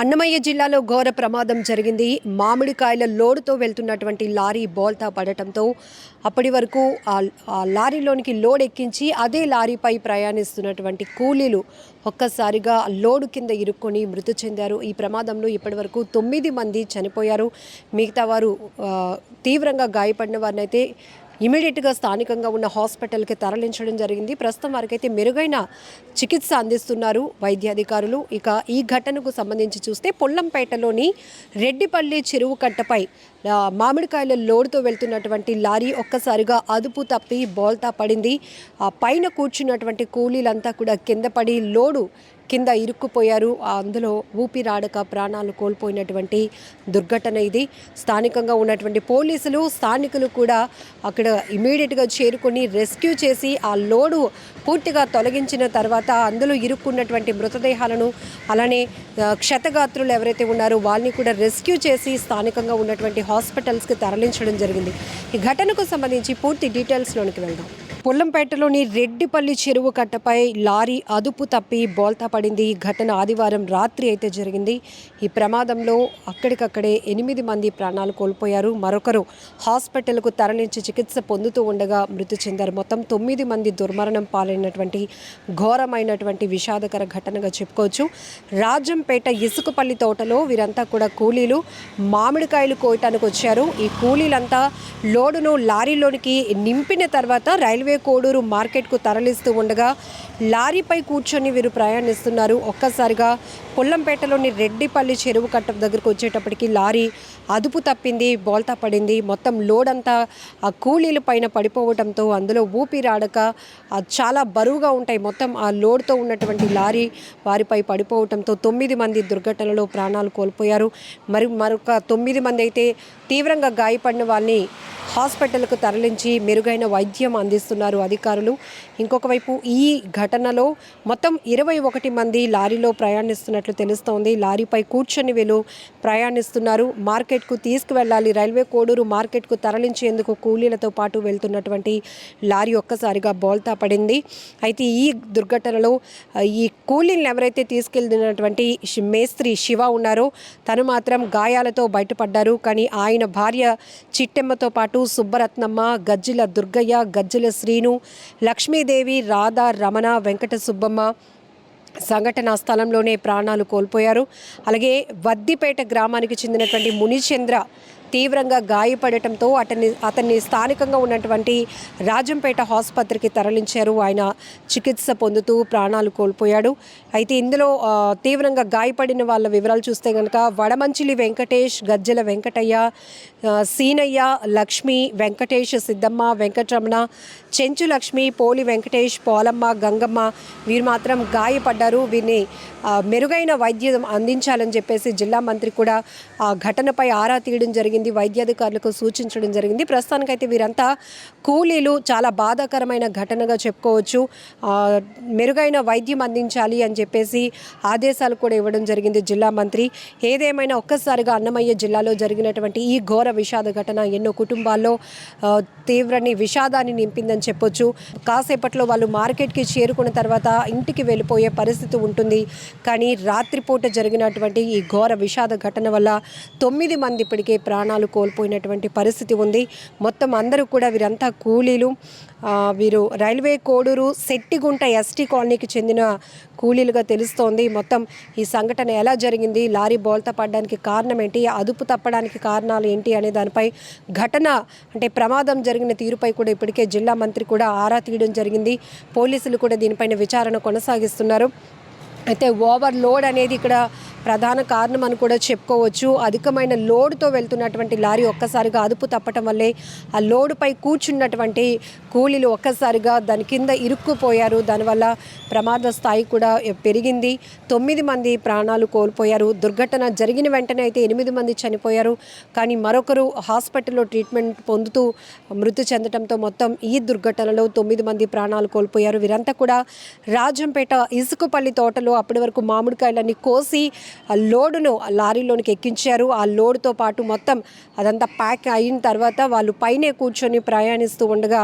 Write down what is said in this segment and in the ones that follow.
అన్నమయ్య జిల్లాలో ఘోర ప్రమాదం జరిగింది. మామిడికాయల లోడుతో వెళ్తున్నటువంటి లారీ బోల్తా పడటంతో అప్పటి వరకు ఆ లారీలోనికి లోడ్ ఎక్కించి అదే లారీపై ప్రయాణిస్తున్నటువంటి కూలీలు ఒక్కసారిగా లోడు కింద ఇరుక్కొని మృతి చెందారు. ఈ ప్రమాదంలో ఇప్పటివరకు తొమ్మిది మంది చనిపోయారు. మిగతా వారు తీవ్రంగా గాయపడిన వారినైతే ఇమీడియట్గా స్థానికంగా ఉన్న హాస్పిటల్కి తరలించడం జరిగింది. ప్రస్తుతం వారికైతే మెరుగైన చికిత్స అందిస్తున్నారు వైద్యాధికారులు. ఇక ఈ ఘటనకు సంబంధించి చూస్తే పొల్లంపేటలోని రెడ్డిపల్లి చెరువు కట్టపై మామిడికాయల లోడుతో వెళ్తున్నటువంటి లారీ ఒక్కసారిగా అదుపు తప్పి బోల్తా పడింది. ఆ పైన కూర్చున్నటువంటి కూలీలంతా కూడా కింద పడి లోడు కింద ఇరుక్కుపోయారు. అందులో ఊపిరాడక ప్రాణాలు కోల్పోయినటువంటి దుర్ఘటన ఇది. స్థానికంగా ఉన్నటువంటి పోలీసులు స్థానికులు కూడా అక్కడ ఇమీడియట్గా చేరుకొని రెస్క్యూ చేసి ఆ లోడు పూర్తిగా తొలగించిన తర్వాత అందులో ఇరుక్కున్నటువంటి మృతదేహాలను అలానే క్షతగాత్రులు ఎవరైతే ఉన్నారో వాళ్ళని కూడా రెస్క్యూ చేసి స్థానికంగా ఉన్నటువంటి హాస్పిటల్స్కి తరలించడం జరిగింది. ఈ ఘటనకు సంబంధించి పూర్తి డీటెయిల్స్లోనికి వెళ్దాం. పొల్లంపేటలోని రెడ్డిపల్లి చెరువు కట్టపై లారీ అదుపు తప్పి బోల్తా పడింది. ఈ ఘటన ఆదివారం రాత్రి అయితే జరిగింది. ఈ ప్రమాదంలో అక్కడికక్కడే ఎనిమిది మంది ప్రాణాలు కోల్పోయారు. మరొకరు హాస్పిటల్కు తరలించి చికిత్స పొందుతూ ఉండగా మృతి చెందారు. మొత్తం తొమ్మిది మంది దుర్మరణం పాలైనటువంటి ఘోరమైనటువంటి విషాదకర ఘటనగా చెప్పుకోవచ్చు. రాజంపేట ఇసుకపల్లి తోటలో వీరంతా కూడా కూలీలు మామిడికాయలు కోయటానికి వచ్చారు. ఈ కూలీలంతా లోడును లారీలోనికి నింపిన తర్వాత రైల్వే కోడూరు మార్కెట్కు తరలిస్తూ ఉండగా లారీపై కూర్చొని వీరు ప్రయాణిస్తున్నారు. ఒక్కసారిగా పొల్లంపేటలోని రెడ్డిపల్లి చెరువు కట్ట దగ్గరకు వచ్చేటప్పటికి లారీ అదుపు తప్పింది బోల్తా పడింది. మొత్తం లోడ్ అంతా ఆ కూలీల పైన పడిపోవటంతో అందులో ఊపిరాడక చాలా బరువుగా ఉంటాయి. మొత్తం ఆ లోడ్తో ఉన్నటువంటి లారీ వారిపై పడిపోవటంతో తొమ్మిది మంది దుర్ఘటనలో ప్రాణాలు కోల్పోయారు. మరి మరొక తొమ్మిది మంది అయితే తీవ్రంగా గాయపడిన వాళ్ళని హాస్పిటల్కు తరలించి మెరుగైన వైద్యం అందిస్తున్నారు అధికారులు. ఇంకొక వైపు ఈ ఘటనలో మొత్తం ఇరవై ఒకటి మంది లారీలో ప్రయాణిస్తున్నట్లు తెలుస్తోంది. లారీపై కూర్చొని వీళ్ళు ప్రయాణిస్తున్నారు. మార్కెట్కు తీసుకువెళ్ళాలి. రైల్వే కోడూరు మార్కెట్కు తరలించేందుకు కూలీలతో పాటు వెళ్తున్నటువంటి లారీ ఒక్కసారిగా బోల్తా పడింది. అయితే ఈ దుర్ఘటనలో ఈ కూలీలను ఎవరైతే తీసుకెళ్తున్నటువంటి మేస్త్రి శివ ఉన్నారో తను మాత్రం గాయాలతో బయటపడ్డారు. కానీ ఆయన భార్య చిట్టెమ్మతో పాటు సుబ్బరత్నమ్మ గజ్జిల దుర్గయ్య గజ్జిల శ్రీను లక్ష్మీదేవి రాధా రమణ వెంకట సుబ్బమ్మ సంఘటనా స్థలంలోనే ప్రాణాలు కోల్పోయారు. అలాగే వద్దిపేట గ్రామానికి చెందినటువంటి మునిచంద్ర తీవ్రంగా గాయపడటంతో అతన్ని అతన్ని స్థానికంగా ఉన్నటువంటి రాజంపేట ఆసుపత్రికి తరలించారు. ఆయన చికిత్స పొందుతూ ప్రాణాలు కోల్పోయాడు. అయితే ఇందులో తీవ్రంగా గాయపడిన వాళ్ళ వివరాలు చూస్తే కనుక వడమంచిలి వెంకటేష్ గజ్జల వెంకటయ్య సీనయ్య లక్ష్మి వెంకటేష్ సిద్ధమ్మ వెంకటరమణ చెంచు లక్ష్మి పోలి వెంకటేష్ పోలమ్మ గంగమ్మ వీరు మాత్రం గాయపడ్డారు. వీరిని మెరుగైన వైద్యం అందించాలని చెప్పేసి జిల్లా మంత్రి కూడా ఆ ఘటనపై ఆరా తీయడం జరిగింది. వైద్యాధికారులకు సూచించడం జరిగింది. ప్రస్తుతానికైతే వీరంతా కూలీలు చాలా బాధాకరమైన ఘటనగా చెప్పుకోవచ్చు. మెరుగైన వైద్యం అందించాలి అని చెప్పేసి ఆదేశాలు కూడా ఇవ్వడం జరిగింది జిల్లా మంత్రి. ఏదేమైనా ఒక్కసారిగా అన్నమయ్య జిల్లాలో జరిగినటువంటి ఈ ఘోర విషాద ఘటన ఎన్నో కుటుంబాల్లో తీవ్రని విషాదాన్ని నింపిందని చెప్పొచ్చు. కాసేపట్లో వాళ్ళు మార్కెట్కి చేరుకున్న తర్వాత ఇంటికి వెళ్ళిపోయే పరిస్థితి ఉంటుంది. కానీ రాత్రిపూట జరిగినటువంటి ఈ ఘోర విషాద ఘటన వల్ల తొమ్మిది మంది ఇప్పటికే ప్రాణాలు కోల్పోయినటువంటి పరిస్థితి ఉంది. మొత్తం అందరూ కూడా వీరంతా కూలీలు. వీరు రైల్వే కోడూరు శెట్టిగుంట ఎస్టీ కాలనీకి చెందిన కూలీలుగా తెలుస్తోంది. మొత్తం ఈ సంఘటన ఎలా జరిగింది? లారీ బోల్తా పడడానికి కారణం ఏంటి? అదుపు తప్పడానికి కారణాలు ఏంటి? అనే దానిపై ఘటన అంటే ప్రమాదం జరిగిన తీరుపై కూడా ఇప్పటికే జిల్లా మంత్రి కూడా ఆరా తీయడం జరిగింది. పోలీసులు కూడా దీనిపైన విచారణ కొనసాగిస్తున్నారు. అయితే ఓవర్ లోడ్ అనేది ఇక్కడ ప్రధాన కారణం అని కూడా చెప్పుకోవచ్చు. అధికమైన లోడ్తో వెళ్తున్నటువంటి లారీ ఒక్కసారిగా అదుపు తప్పటం వల్లే ఆ లోడుపై కూర్చున్నటువంటి కూలీలు ఒక్కసారిగా దాని కింద ఇరుక్కుపోయారు. దానివల్ల ప్రమాద స్థాయి కూడా పెరిగింది. తొమ్మిది మంది ప్రాణాలు కోల్పోయారు. దుర్ఘటన జరిగిన వెంటనే అయితే ఎనిమిది మంది చనిపోయారు. కానీ మరొకరు హాస్పిటల్లో ట్రీట్మెంట్ పొందుతూ మృతి చెందడంతో మొత్తం ఈ దుర్ఘటనలో తొమ్మిది మంది ప్రాణాలు కోల్పోయారు. వీరంతా కూడా రాజంపేట ఇసుకపల్లి తోటలో అప్పటి వరకు మామిడికాయలన్నీ కోసి ఆ లోడును ఆ లారీలోనికి ఎక్కించారు. ఆ లోడుతో పాటు మొత్తం అదంతా ప్యాక్ అయిన తర్వాత వాళ్ళు పైనే కూర్చొని ప్రయాణిస్తూ ఉండగా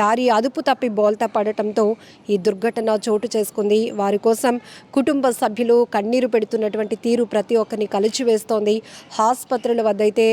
లారీ అదుపు తప్పి బోల్తా పడటంతో ఈ దుర్ఘటన చోటు చేసుకుంది. వారి కోసం కుటుంబ సభ్యులు కన్నీరు పెడుతున్నటువంటి తీరు ప్రతి ఒక్కరిని కలిచివేస్తోంది. ఆసుపత్రుల వద్ద అయితే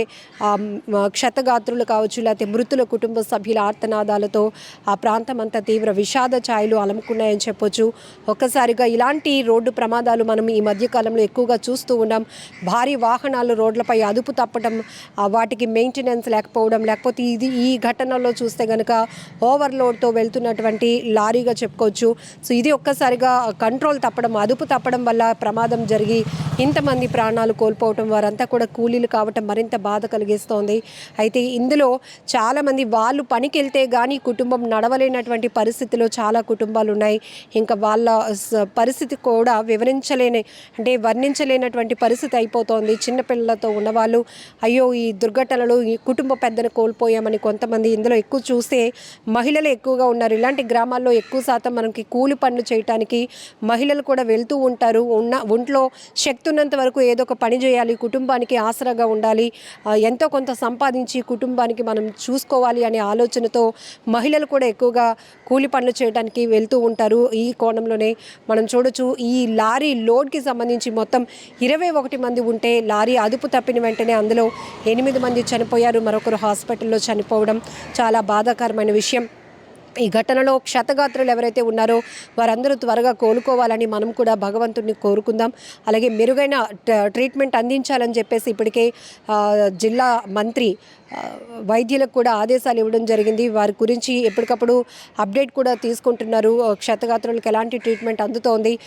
క్షతగాత్రులు కావచ్చు లేకపోతే మృతుల కుటుంబ సభ్యుల ఆర్తనాదాలతో ఆ ప్రాంతం అంతా తీవ్ర విషాద ఛాయలు అలముకున్నాయని చెప్పొచ్చు. ఒక్కసారిగా ఇలాంటి రోడ్డు ప్రమాదాలు మనం ఈ మధ్యకాలంలో ఎక్కువగా చూస్తూ ఉన్నాం. భారీ వాహనాలు రోడ్లపై అదుపు తప్పడం వాటికి మెయింటెనెన్స్ లేకపోవడం లేకపోతే ఇది ఈ ఘటనలో చూస్తే కనుక ఓవర్లోడ్తో వెళ్తున్నటువంటి లారీగా చెప్పుకోవచ్చు. సో ఇది ఒక్కసారిగా కంట్రోల్ తప్పడం అదుపు తప్పడం వల్ల ప్రమాదం జరిగి ఇంతమంది ప్రాణాలు కోల్పోవటం వారంతా కూడా కూలీలు కావటం మరింత బాధ కలిగిస్తోంది. అయితే ఇందులో చాలామంది వాళ్ళు పనికి వెళ్తే కానీ కుటుంబం నడవలేనటువంటి పరిస్థితిలో చాలా కుటుంబాలు ఉన్నాయి ఇంకా వాళ్ళ స- పరిస్థితి కూడా వివరించలేని అంటే భరించలేనటువంటి పరిస్థితి అయిపోతోంది. చిన్నపిల్లలతో ఉన్నవాళ్ళు అయ్యో ఈ దుర్ఘటనలు ఈ కుటుంబ పెద్దను కోల్పోయామని కొంతమంది ఇందులో ఎక్కువ చూస్తే మహిళలు ఎక్కువగా ఉన్నారు. ఇలాంటి గ్రామాల్లో ఎక్కువ శాతం మనకి కూలి పనులు చేయటానికి మహిళలు కూడా వెళ్తూ ఉంటారు. ఉన్న ఒంట్లో శక్తి ఉన్నంత వరకు ఏదో ఒక పని చేయాలి కుటుంబానికి ఆసరాగా ఉండాలి ఎంతో కొంత సంపాదించి కుటుంబానికి మనం చూసుకోవాలి అనే ఆలోచనతో మహిళలు కూడా ఎక్కువగా కూలి పనులు చేయడానికి వెళ్తూ ఉంటారు. ఈ కోణంలోనే మనం చూడొచ్చు ఈ లారీ లోడ్కి సంబంధించి మొత్తం ఇరవై ఒకటి మంది ఉంటే లారీ అదుపు తప్పిన వెంటనే అందులో ఎనిమిది మంది చనిపోయారు. మరొకరు హాస్పిటల్లో చనిపోవడం చాలా బాధాకరమైన విషయం. ఈ ఘటనలో క్షతగాత్రులు ఎవరైతే ఉన్నారో వారందరూ త్వరగా కోలుకోవాలని మనం కూడా భగవంతుడిని కోరుకుందాం. అలాగే మెరుగైన ట- ట్రీట్మెంట్ అందించాలని చెప్పేసి ఇప్పటికే జిల్లా మంత్రి వైద్యులకు కూడా ఆదేశాలు ఇవ్వడం జరిగింది. వారి గురించి ఎప్పటికప్పుడు అప్డేట్ కూడా తీసుకుంటున్నారు. క్షతగాత్రులకు ఎలాంటి ట్రీట్మెంట్ అందుతోంది.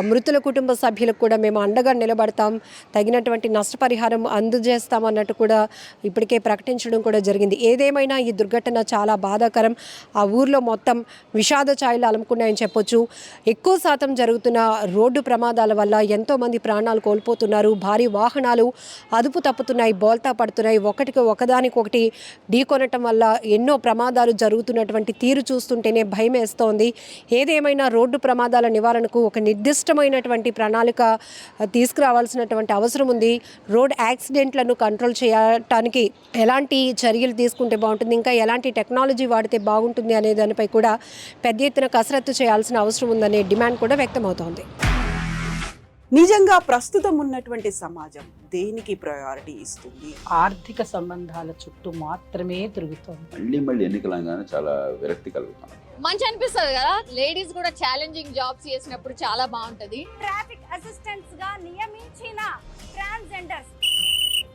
మృతుల కుటుంబ సభ్యులకు కూడా మేము అండగా నిలబడతాం. తగినటువంటి నష్టపరిహారం అందజేస్తామన్నట్టు కూడా ఇప్పటికే ప్రకటించడం కూడా జరిగింది. ఏదేమైనా ఈ దుర్ఘటన చాలా బాధాకరం. ఆ ఊరు ఊర్లో మొత్తం విషాద ఛాయలు అలుముకున్నాయని చెప్పొచ్చు. ఎక్కువ శాతం జరుగుతున్న రోడ్డు ప్రమాదాల వల్ల ఎంతోమంది ప్రాణాలు కోల్పోతున్నారు. భారీ వాహనాలు అదుపు తప్పుతున్నాయి బోల్తా పడుతున్నాయి. ఒకటికి ఒకదానికొకటి ఢీకొనటం వల్ల ఎన్నో ప్రమాదాలు జరుగుతున్నటువంటి తీరు చూస్తుంటేనే భయం వేస్తోంది. ఏదేమైనా రోడ్డు ప్రమాదాల నివారణకు ఒక నిర్దిష్టమైనటువంటి ప్రణాళిక తీసుకురావాల్సినటువంటి అవసరం ఉంది. రోడ్ యాక్సిడెంట్లను కంట్రోల్ చేయటానికి ఎలాంటి చర్యలు తీసుకుంటే బాగుంటుంది? ఇంకా ఎలాంటి టెక్నాలజీ వాడితే బాగుంటుంది అనేది దానిపై కూడా పెద్ద ఎత్తున కసరత్తు చేయాల్సిన అవసరం ఉందనే డిమాండ్ కూడా వ్యక్తమవుతోంది. నిజంగా ప్రస్తుతం ఉన్నటువంటి సమాజం దేనికి ప్రయారిటీ ఇస్తుంది? ఆర్థిక సంబంధాల చుట్టూ మాత్రమే తిరుగుతోంది. మళ్ళీ మళ్ళీ ఎన్నికలంగానే చాలా విరక్తి కలుగుతాం మంచి అనిపిస్తుంది కదా? లేడీస్ కూడా ఛాలెంజింగ్ జాబ్స్ చేసినప్పుడు చాలా బాగుంటది. ట్రాఫిక్ అసిస్టెంట్స్గా నియమించిన ట్రాన్స్జెండర్స్